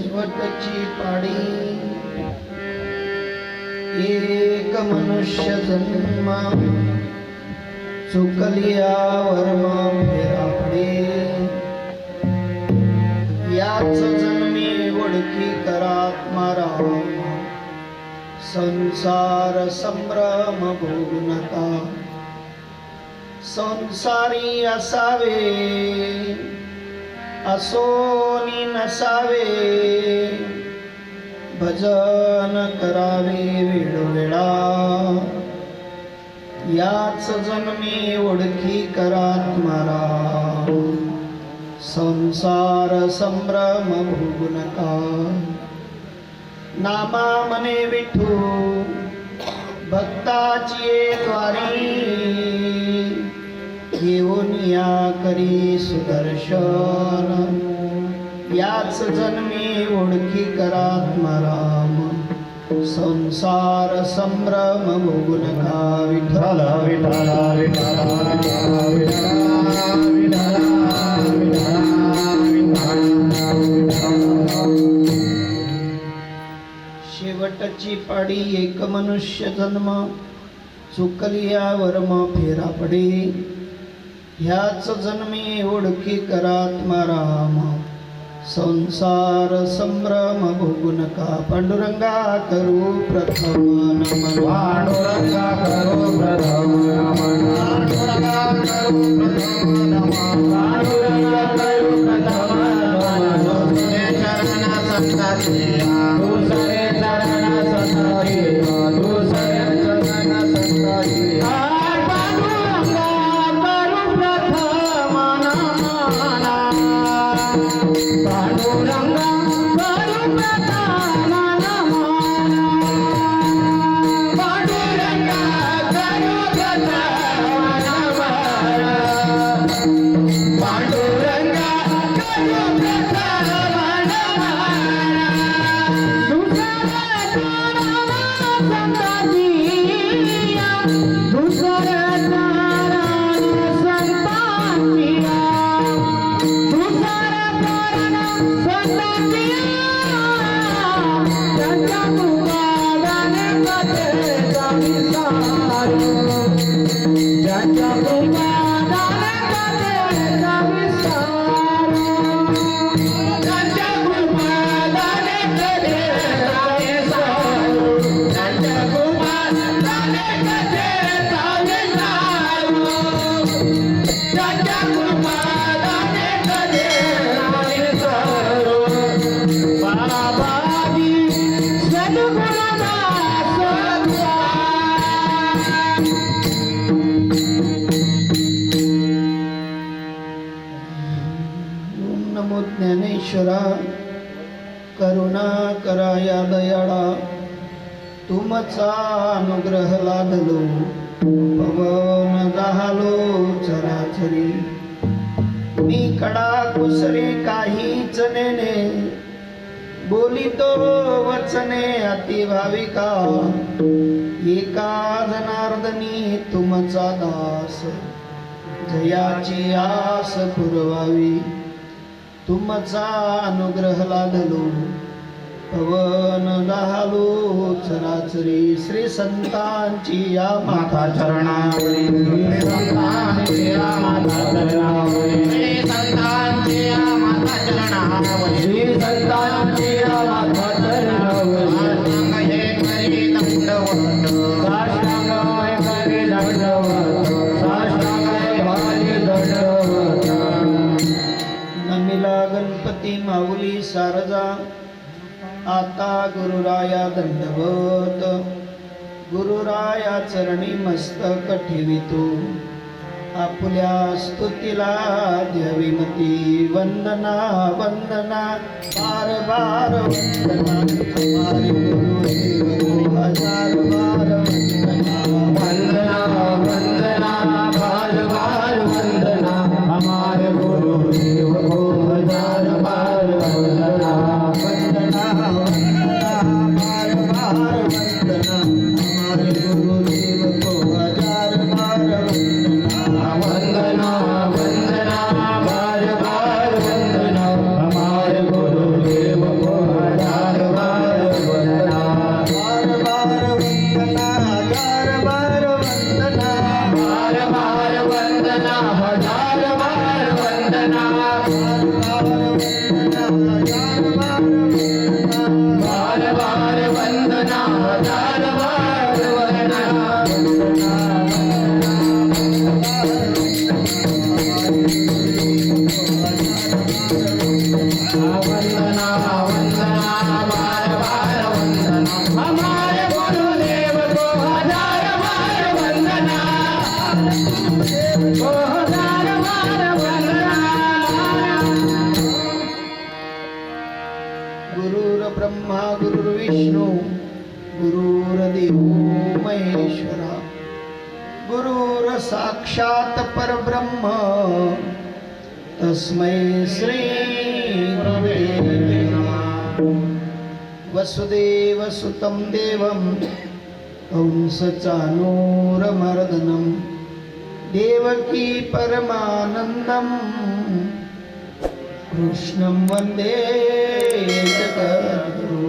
शेवटची पाडी एक मनुष्य जन्मा चुकलिया वर्मा फेरापडे याच जन्मी ओळखी करात मारा संसार संभ्रम भोगू नका संसारी असावे असो कोणी नसावे. भजन करावे वेळोवेळा. याच जन्मी ओळखी करात मारा संसार संभ्रम भोगू नका. नामा मने विठू. भक्ताची द्वारी घेऊन या करी सुदर्शन. याच जन्मी ओळखी करात राम संसार संभ्रम भोगू विठाला विठ्ठल विठ्ठल विठ्ठल शेवटची पाडी एक मनुष्य जन्म चुकलिया वर्म फेरा पडे. ह्याच जन्मी ओळखी करात राम संसार संभ्रम भोगू नका पांडुरंगा करू प्रथम नमन पांडुरंगा करो प्रथम नमन पांडुरंगा करो प्रथम नमन पांडुरंगा करो प्रथम नमन चरण संताचे चा अनुग्रह लाभलो पवन जाहलो चराचरी. मी कडा कुसरे काहीच नेने बोलितो वचने अतिभाविका. एका जनार्दनी तुमचा दास जयाची आस पुरवावी. तुमचा अनुग्रह लादलो पवन दहालो चराचरी श्री संतांची या माता चरणावरी. श्री संतांची या माता चरणावरी. श्री संतांची या माता चरणावरी. श्री संतांची या माता चरणावरी. साष्टांग हे करी दंडवत. साष्टांग हे करी दंडवत. साष्टांग हे करी दंडवत. नमिला गणपती माऊली सारजा आता गुरुराया दंडवत. गुरुराया चरणी मस्तक ठेवितो. आपल्या स्तुतीला द्यावीमती वंदना वंदना. बार बार वंदना. हमारे गुरुदेव हजार. बार आधार तस्मै श्री वसुदेवसुतं देवं कंसचानोरमर्दनं देवकी परमानन्दम् कृष्णं वन्दे कर्तु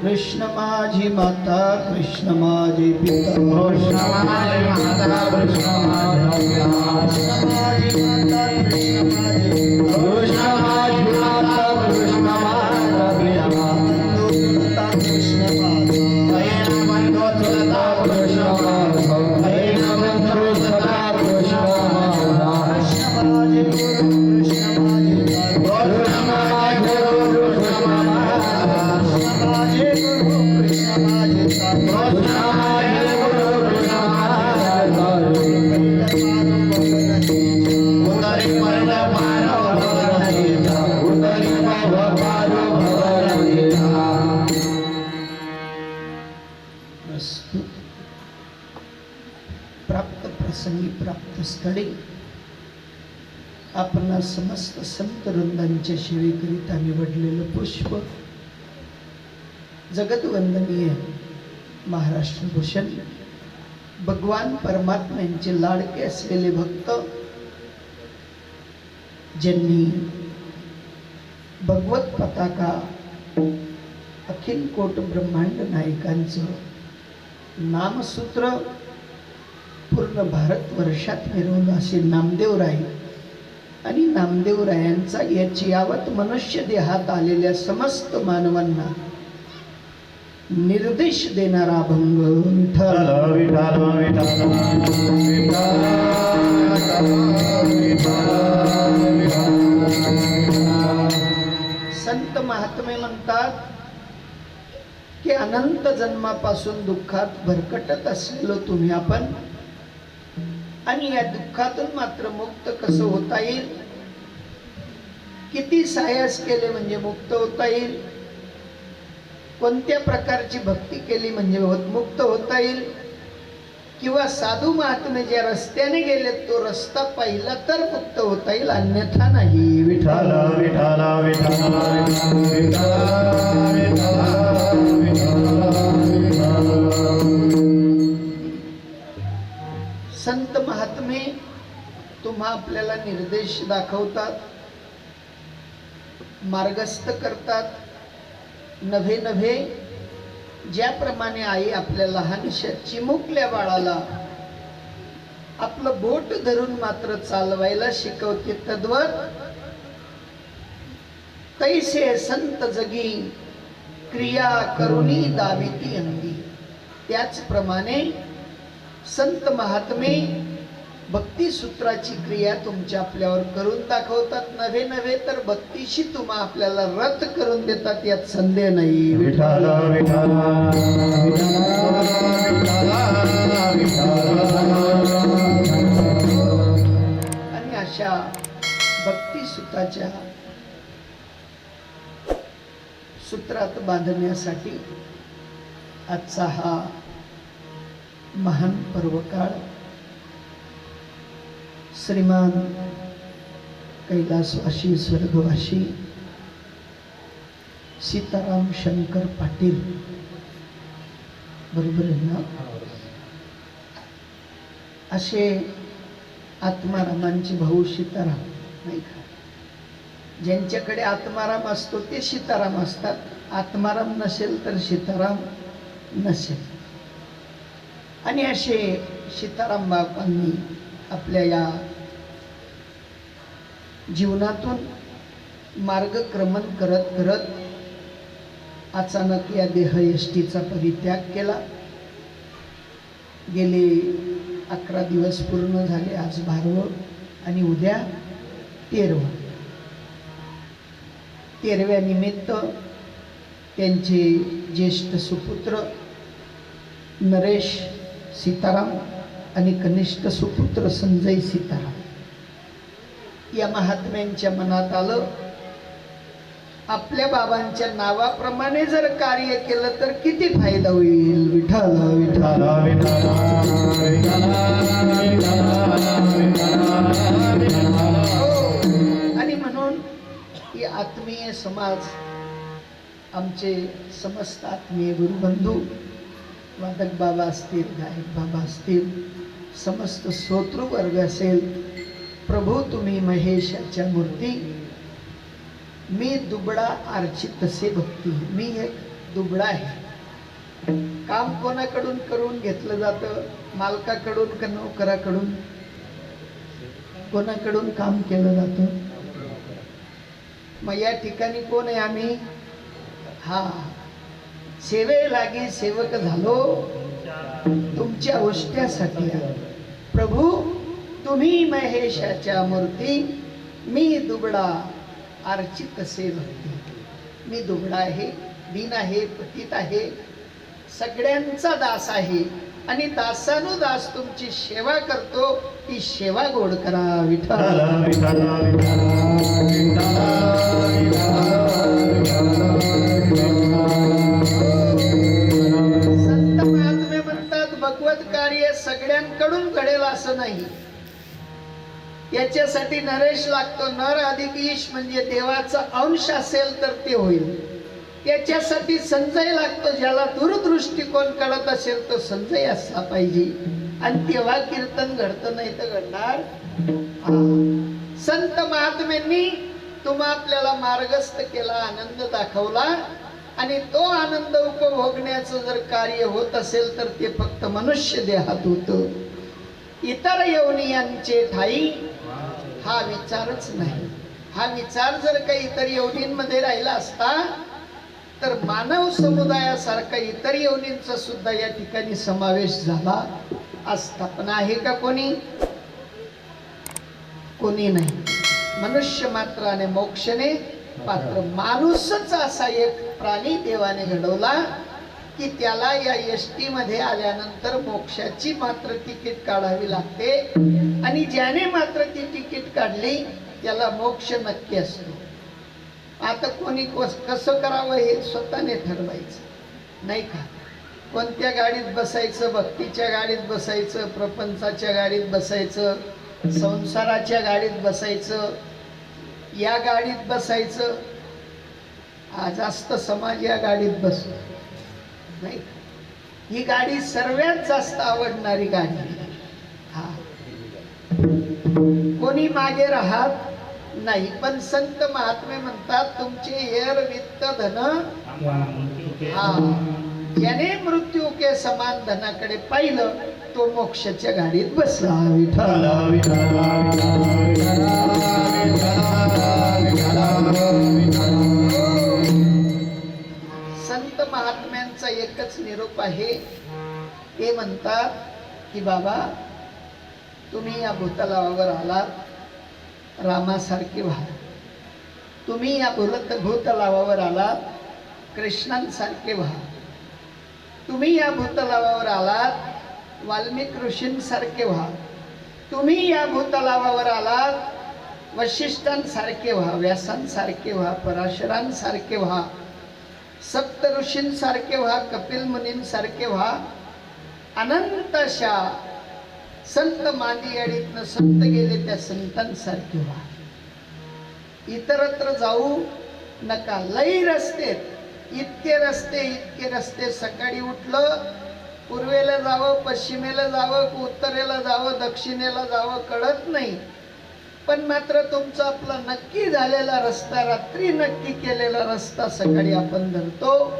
कृष्णमाजि माता कृष्णमा समस्त संत वृंदांच्या आम्ही वडलेलं पुष्प. जगतवंदनीय महाराष्ट्र भूषण भगवान परमात्म्यांचे लाडके असलेले भक्त ज्यांनी भगवत पताका अखिल कोट ब्रह्मांड नायकांचं नामसूत्र पूर्ण भारतवर्षात मिरवलं असे नामदेव नामदेवराय आणि नामदेवरायांचा याची यावत मनुष्य देहात आलेल्या समस्त मानवांना निर्देश देणारा अभंग संत महात्मे म्हणतात की अनंत जन्मापासून दुःखात भरकटत असलेलो तुम्ही आपण आणि या दुःखातून मात्र मुक्त कसं होता येईल? किती सायास केले म्हणजे मुक्त होता येईल? कोणत्या प्रकारची भक्ती केली म्हणजे हो- मुक्त होता येईल? किंवा साधू महात्मे ज्या रस्त्याने गेले तो रस्ता पाहिला तर मुक्त होता येईल अन्यथा नाही? विठाला विठाला विठाला संत महात्मे तुम्हा आपल्याला निर्देश दाखवतात मार्गस्थ करतात. नव्हे नव्हे ज्याप्रमाणे आई आपल्या लहानशा चिमुकल्या बाळाला आपलं बोट धरून मात्र चालवायला शिकवते. तद्वत तैसे संत जगी क्रिया करुणी दाविती अंगी. त्याचप्रमाणे संत महात्मे भक्ती सूत्राची क्रिया तुमच्या आपल्यावर करून दाखवतात. नव्हे नव्हे तर भक्तीशी तुम्हा आपल्याला रत करून देतात. यात संदेह नाही. विठाल आणि अशा भक्ती सूत्राच्या सूत्रात बांधण्यासाठी आजचा हा महान पर्वकाळ। श्रीमान कैलासवाशी स्वर्गवाशी सीताराम शंकर पाटील। बरोबर आहे ना? असे आत्मारामांचे भाऊ सीताराम नाही का? ज्यांच्याकडे आत्माराम असतो ते सीताराम असतात. आत्माराम नसेल तर सीताराम नसेल. आणि असे सीताराम बापांनी आपल्या या जीवनातून मार्गक्रमण करत करत अचानक या देहयष्टीचा परित्याग केला. गेले अकरा दिवस पूर्ण झाले आज बारवं आणि उद्या तेरवं. तेरव्या निमित्त त्यांचे ज्येष्ठ सुपुत्र नरेश सीताराम आणि कनिष्ठ सुपुत्र संजय सीताराम. या महात्म्यांच्या मनात आलं आपल्या बाबांच्या नावाप्रमाणे जर कार्य केलं तर किती फायदा होईल? विठ्ठल विठ्ठल. हो. आणि म्हणून ही आत्मीय समाज आमचे समस्त आत्मीय गुरुबंधू वादक बाबा असतील गायक बाबा असतील समस्त श्रोतृ वर्ग असेल प्रभू तुम्ही महेशाच्या मूर्ती. मी दुबळा आरची तसे भक्ती मी एक दुबळा आहे. काम कोणाकडून करून घेतलं जातं? मालकाकडून का नोकराकडून? कोणाकडून काम केलं जातं? मग या ठिकाणी कोण आहे आम्ही? हा सेवे लागे सेवक झालो. तुमच्या गोष्ट्यासाठी प्रभू तुम्ही महेशाच्या मूर्ती मी दुबडा अर्चित असे भक्ती मी दुबडा आहे दीन आहे पतित आहे. सगळ्यांचा दास आहे आणि दासानुदास तुमची सेवा करतो. ती सेवा गोड करा विठा म्हणतात कार्य सगळ्यांकडून घडेल असं नाही. याच्यासाठी नरेश लागतो. नर अधिक ईश म्हणजे देवाचा अंश असेल तर ते होईल. त्याच्यासाठी संजय लागतो. ज्याला दूरदृष्टिकोन कळत असेल तो संजय असला पाहिजे. आणि तेव्हा कीर्तन घडतं नाही तर घडणार संत महात्म्यांनी तुम्हा आपल्याला मार्गस्थ केला आनंद दाखवला. आणि तो आनंद उपभोगण्याचं जर कार्य होत असेल तर ते फक्त मनुष्य देहात होत. इतर यवनियांचे ठाई हा विचारच नाही. हा विचार जर काही इतर यवनींमध्ये राहिला असता तर मानव समुदायासारखा इतर यवनींचा सुद्धा या ठिकाणी समावेश झाला असता. पण आहे का कोणी? कोणी नाही. मनुष्य मात्राने मोक्षने पात्र माणूसच असा एक प्राणी देवाने घडवला की त्याला या एस टी मध्ये आल्यानंतर मोक्षाची मात्र तिकीट काढावी लागते. आणि ज्याने मात्र ती तिकीट काढली त्याला मोक्ष नक्की असतो. आता कोणी कसं करावं हे स्वतःने ठरवायचं. नाही का? कोणत्या गाडीत बसायचं भक्तीच्या गाडीत बसायचं प्रपंचाच्या गाडीत बसायचं संसाराच्या गाडीत बसायचं या गाडीत बसायचं. हा जास्त समाज या गाडीत बसतो. नाही. ही गाडी सर्वात जास्त आवडणारी गाडी. हा. कोणी मागे राहत नाही पण संत महात्मे म्हणतात तुमचे हेर वित्त धन. हा. ज्याने मृत्यू के समान धनाकडे पाहिलं तो मोक्षाच्या गाडीत बसला. विठ्ठल. महात्म्यांचा एकच निरोप आहे. ते म्हणतात की बाबा तुम्ही या भूतलावावर आलात रामासारखे व्हा. तुम्ही या भूत भूतलावावर आलात कृष्णांसारखे व्हा. तुम्ही या भूतलावावर आलात वाल्मिक ऋषींसारखे व्हा. तुम्ही या भूतलावावर आलात वशिष्ठांसारखे व्हा व्यासांसारखे व्हा पराशरांसारखे व्हा. सप्त ऋषींसारखे व्हा कपिल मुनींसारखे व्हा. अनंतशा संत मांदी मांदियाडीतनं संत गेले त्या संतांसारखे व्हा. इतरत्र जाऊ नका. लई रस्ते इतके रस्ते इतके रस्ते. सकाळी उठलं पूर्वेला जावं पश्चिमेला जावं उत्तरेला जावं दक्षिणेला जावं कळत नाही. पण मात्र तुमचा आपला नक्की झालेला रस्ता रात्री नक्की केलेला रस्ता सकाळी आपण धरतो.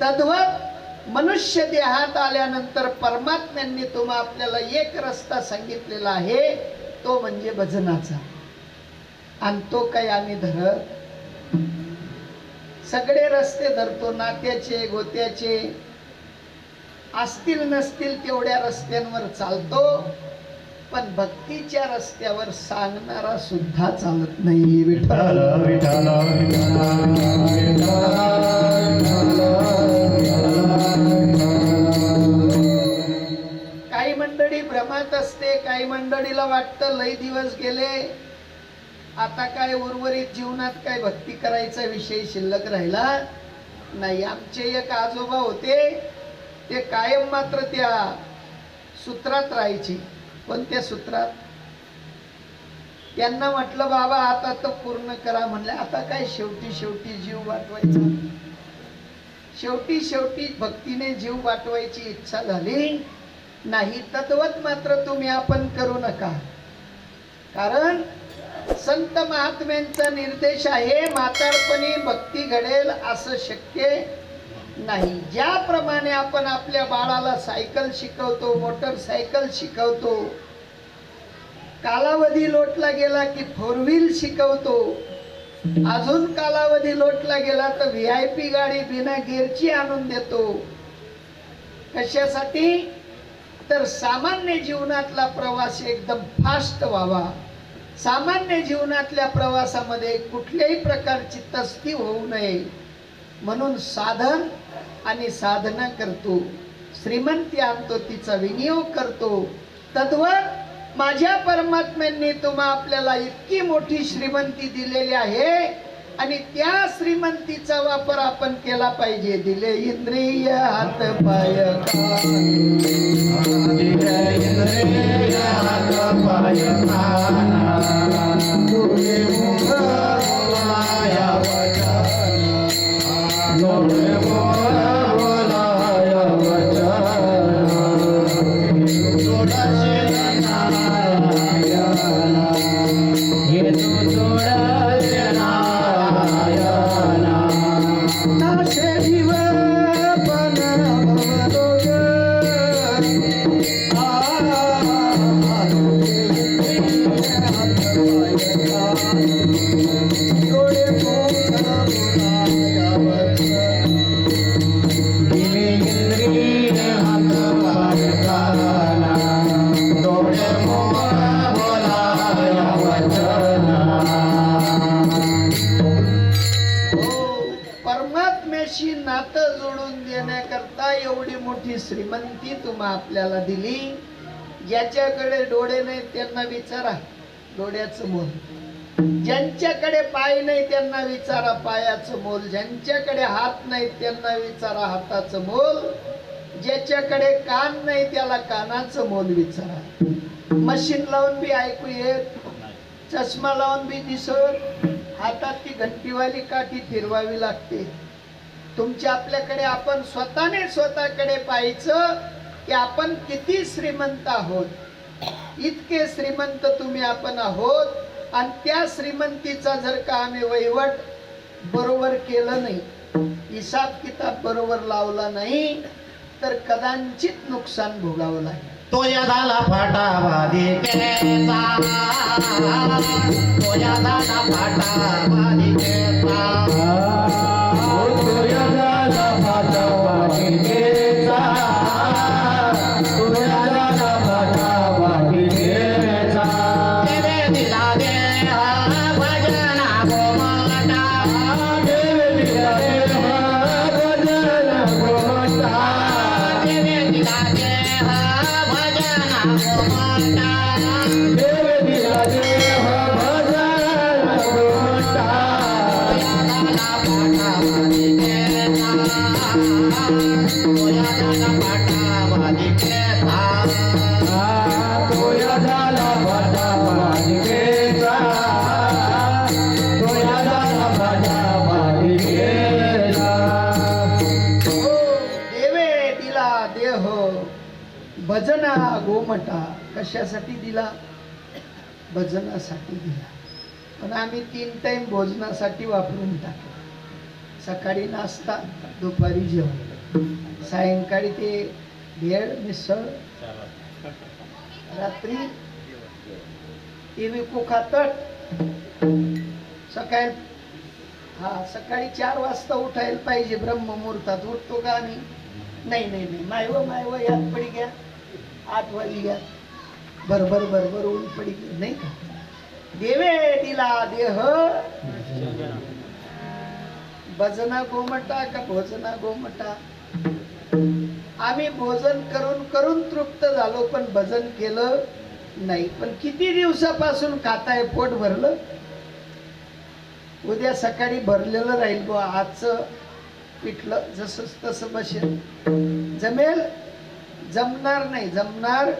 तद्वत मनुष्य देहात आल्यानंतर परमात्म्यांनी तुम्हा आपल्याला एक रस्ता सांगितलेला आहे तो म्हणजे भजनाचा. आणि तो काही आम्ही धरत सगळे रस्ते धरतो नात्याचे गोत्याचे. असतील नसतील तेवढ्या रस्त्यांवर चालतो. पण भक्तीच्या रस्त्यावर सांगणारा सुद्धा चालत नाही. विठ्ठल विठ्ठल काही मंडळी भ्रमात असते काही मंडळीला वाटतं लय दिवस गेले. आता काय उर्वरित जीवनात काय भक्ती करायचा विषय शिल्लक राहिला? नाही आमचे एक आजोबा होते ते कायम मात्र त्या सूत्रात राहायची. कोणत्या सूत्रात? त्यांना म्हटलं बाबा आता तर पूर्ण करा म्हणले आता काय शेवटी शेवटी जीव वाटवायचा? शेवटी शेवटी भक्तीने जीव वाटवायची इच्छा झाली. नाही तद्वत मात्र तुम्ही आपण करू नका. कारण संत महात्म्यांचा निर्देश आहे म्हातारपणी भक्ती घडेल असं शक्य नाही ज्याप्रमाणे आपण आपल्या बाळाला सायकल शिकवतो मोटरसायकल शिकवतो कालावधी लोटला गेला की फोर व्हील शिकवतो अजून कालावधी लोटला गेला तर व्ही आय पी गाडी बिना गेअरची आणून देतो. कशासाठी? तर सामान्य जीवनातला प्रवास एकदम फास्ट व्हावा. सामान्य जीवनातल्या प्रवासामध्ये कुठल्याही प्रकारची तस्ती होऊ नये. म्हणून साधन आणि साधना करतो. श्रीमंती आणतो तिचा विनियोग करतो. तद्वर माझ्या परमात्म्यांनी तुम्हा आपल्याला इतकी मोठी श्रीमंती दिलेली आहे आणि त्या श्रीमंतीचा वापर आपण केला पाहिजे. दिले इंद्रिय हात पाय पाय Антон. ज्यांच्याकडे डोळे नाही त्यांना विचारा. डोळ्याचं मोल. ज्यांच्याकडे पाय नाही त्यांना विचारा पायाचं मोल. ज्यांच्याकडे हात नाही त्यांना विचारा हाताचं मोल. ज्याच्याकडे कान नाही त्याला कानाचं मोल विचारा. मशीन लावून बी ऐकू येत. चष्मा लावून बी दिसत. हातात ती घंटीवाली काठी फिरवावी लागते. तुमच्या आपल्याकडे आपण स्वतःने स्वतःकडे पाहायचं की आपण किती श्रीमंत आहोत. इतके श्रीमंत तुम्ही आपण आहोत आणि त्या श्रीमंतीचा जर का आम्ही वहिवट बरोबर केलं नाही हिसाब किताब बरोबर लावला नाही तर कदाचित नुकसान भोगावं लागेल. तो या झाला फाटावादी तो या झाला फाटावादी भजना गोमटा कशासाठी दिला? भजनासाठी दिला. पण आम्ही तीन टाइम भोजनासाठी वापरून टाकला. सकाळी नाश्ता दुपारी जेवण. सायंकाळी ते भेळ मिसळ. रात्री टी खातट सकाळी हा सकाळी चार वाजता उठायला पाहिजे ब्रह्ममुहूर्तात. उठतो का आम्ही? नाही नाही नाही. मायव मायव यात पडी घ्या आत वाजली घ्या बरोबर बरोबर ऊन पडी नाही का? देवे दिला देह. भजना गोमटा का भोजना गोमटा? आम्ही भोजन करून करून तृप्त झालो पण भजन केलं नाही. पण किती दिवसापासून खाताय पोट भरलं? उद्या सकाळी भरलेलं राहील गो आजचं पिठलं जसं तसं बसेल. जमेल? जमणार नाही जमणार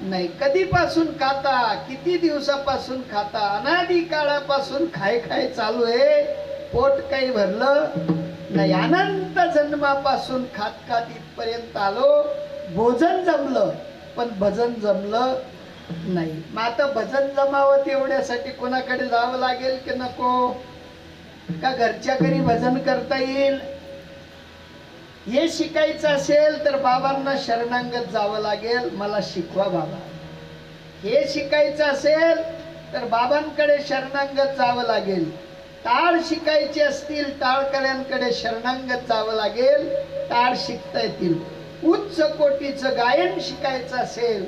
नाही. कधीपासून खाता किती दिवसापासून खाता? अनादी काळापासून खाय खाय चालू आहे. पोट काही भरलं नाही. अनंत जन्मापासून खात खात इथपर्यंत आलो. भोजन जमलं पण भजन जमलं नाही. मग आता भजन जमावं तेवढ्यासाठी कोणाकडे जावं लागेल की नको? का घरच्या घरी भजन करता येईल? हे शिकायचं असेल तर बाबांना शरणांगत जावं लागेल. मला शिकवा बाबा. हे शिकायचं असेल तर बाबांकडे शरणांगत जावं लागेल. टाळ शिकायचे असतील टाळकऱ्यांकडे शरणांगत जावं लागेल. टाळ शिकता येतील. उच्च कोटीचं गायन शिकायचं असेल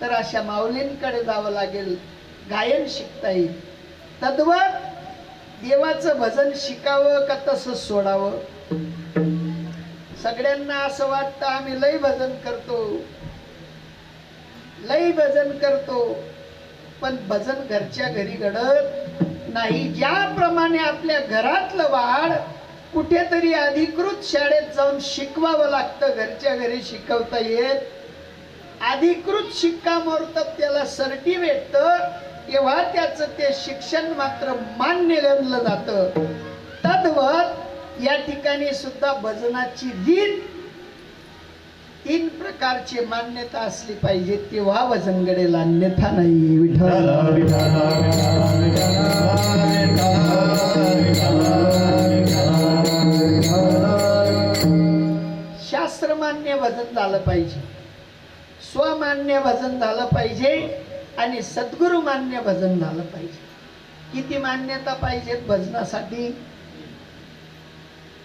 तर अशा माऊलींकडे जावं लागेल. गायन शिकता येईल. तद्वत देवाचं भजन शिकावं का तसं सोडावं? सगळ्यांना असं वाटतं आम्ही लय भजन करतो. लई भजन करतो. पण भजन घरच्या घरी घडत नाही. ज्याप्रमाणे आपल्या घरातलं वाढ कुठेतरी अधिकृत शाळेत जाऊन शिकवावं लागतं घरच्या घरी शिकवता येत. अधिकृत शिक्कामोर्तब त्याला सर्टी भेटतं तेव्हा त्याचं ते शिक्षण मात्र मान्य गणलं जातं. तद्वत या ठिकाणी सुद्धा भजनाची रीत तीन प्रकारची मान्यता असली पाहिजे तेव्हा वजन घडेल अन्यथा नाही विठ्ठल. शास्त्रमान्य भजन झालं पाहिजे स्वमान्य भजन झालं पाहिजे आणि सद्गुरु मान्य भजन झालं पाहिजे. किती मान्यता पाहिजेत भजनासाठी?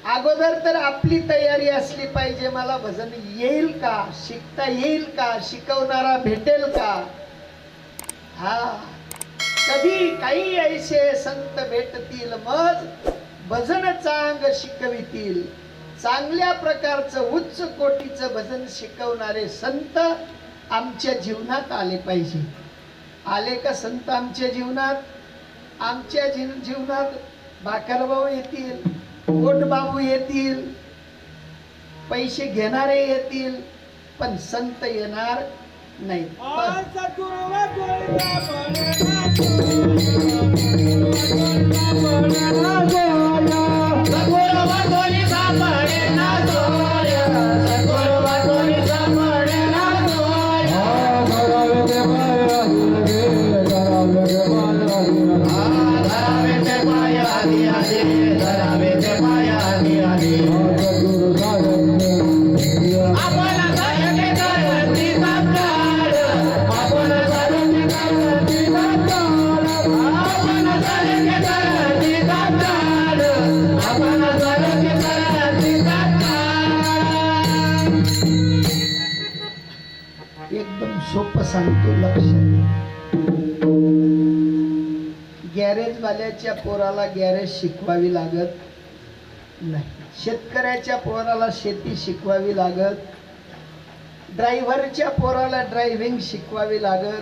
अगोदर तर आपली तयारी असली पाहिजे. मला भजन येईल का? शिकता येईल का? शिकवणारा भेटेल का? हा. कधी काही ऐसे संत भेटतील मग भजन चांग शिकवितील. चांगल्या प्रकारचं उच्च कोटीचं भजन शिकवणारे संत आमच्या जीवनात आले पाहिजे. आले का संत आमच्या जीवनात? आमच्या जीवनात भाकरभाऊ येतील. बाबू येतील. पैसे घेणारे येतील पण संत येणार नाही. पण गॅरेजवाल्याच्या पोराला गॅरेज शिकवावी लागत नाही. शेतकऱ्याच्या पोराला शेती शिकवावी लागत. ड्रायव्हरच्या पोराला ड्रायव्हिंग शिकवावी लागत.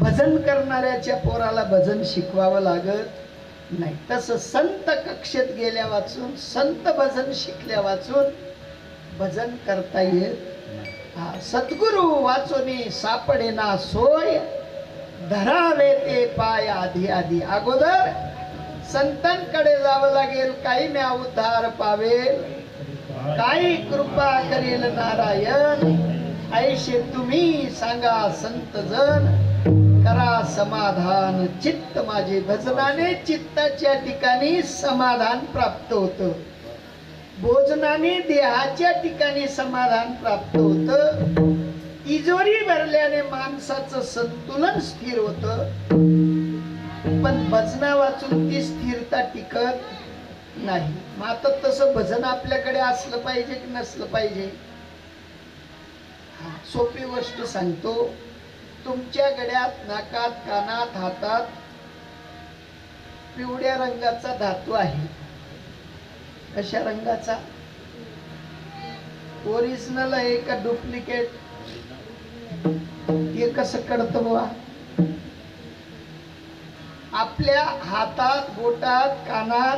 भजन करणाऱ्याच्या पोराला भजन शिकवावं लागत नाही. तसं संत कक्षेत गेल्या वाचून संत भजन शिकल्या वाचून भजन करता येत हा सद्गुरु वाचोनी सापडेना सोय. धरावे ते पाय आधी आधी. अगोदर संतांकडे जावं लागेल काही म्या उद्धार पावेल. काही कृपा करील नारायण. ऐशे तुम्ही सांगा संत जन. करा समाधान. चित्त माझे भजनाने चित्ताच्या ठिकाणी समाधान प्राप्त होतं. भोजनाने देहाच्या ठिकाणी समाधान प्राप्त होतं. तिजोरी भरल्याने माणसाचं संतुलन स्थिर होतं. पण भजना वाचून ती स्थिरता टिकत नाही. मग आता तसं भजन आपल्याकडे असलं पाहिजे की नसलं पाहिजे? सोपी गोष्ट सांगतो. तुमच्या गड्यात नाकात कानात हातात पिवळ्या रंगाचा धातू आहे. कशा रंगाचा? ओरिजिनल आहे का डुप्लिकेट हे कसं कळतं बुवा? आपल्या हातात बोटात कानात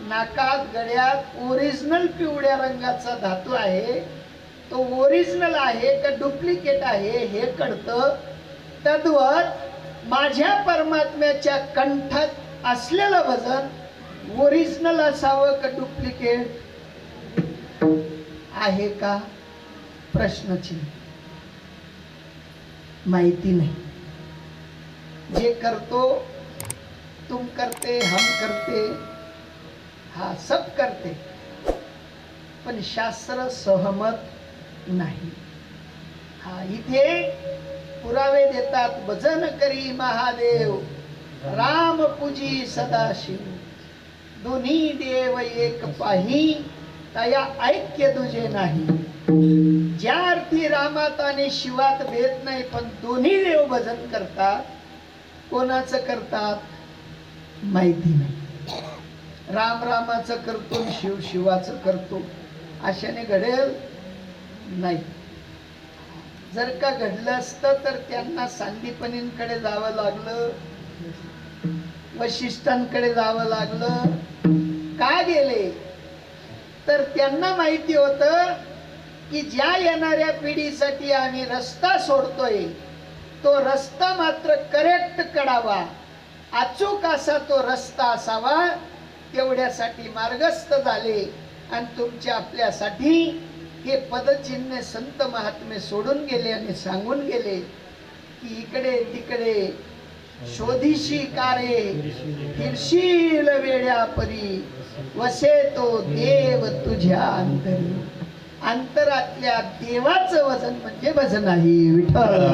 नाकात गळ्यात ओरिजिनल पिवळ्या रंगाचा धातू आहे. तो ओरिजिनल आहे का डुप्लिकेट आहे हे कळतं. तद्वत माझ्या परमात्म्याच्या कंठात असलेलं वजन ओरिजिनल असावं का डुप्लिकेट आहे का? प्रश्नचिन्ह. माहिती नाही. जे करतो तुम करते हम करते हा सब करते. पण शास्त्र सहमत नाही. हा इथे पुरावे देतात भजन करी महादेव. राम पूजी सदाशिव. दोन्ही देव एक पाही तया ऐक्य दुजे नाही. ज्या अर्थी रामात आणि शिवात भेद नाही पण दोन्ही देव भजन करतात. कोणाचं करतात? माहिती नाही. राम रामाचं करतो शिव शिवाचं करतो. अशाने घडेल नाही. जर का घडलं असतं तर त्यांना सांदीपनींकडे जावं लागलं. वशिष्ठांकडे जावं लागलं. का गेले? तर त्यांना माहिती होतं की ज्या येणाऱ्या पिढीसाठी आम्ही रस्ता सोडतोय तो रस्ता मात्र करेक्ट कडावा अचूक असा तो रस्ता असावा तेवढ्यासाठी मार्गस्थ झाले आणि तुमच्या आपल्यासाठी हे पदचिन्ह संत महात्मे सोडून गेले आणि सांगून गेले की इकडे तिकडे शोधिशी कारे फिरशील वेड्या परी वसे तो देव तुझ्या अंतरी. अंतरातल्या देवाचं वजन म्हणजे भजन आहे विठ्ठल.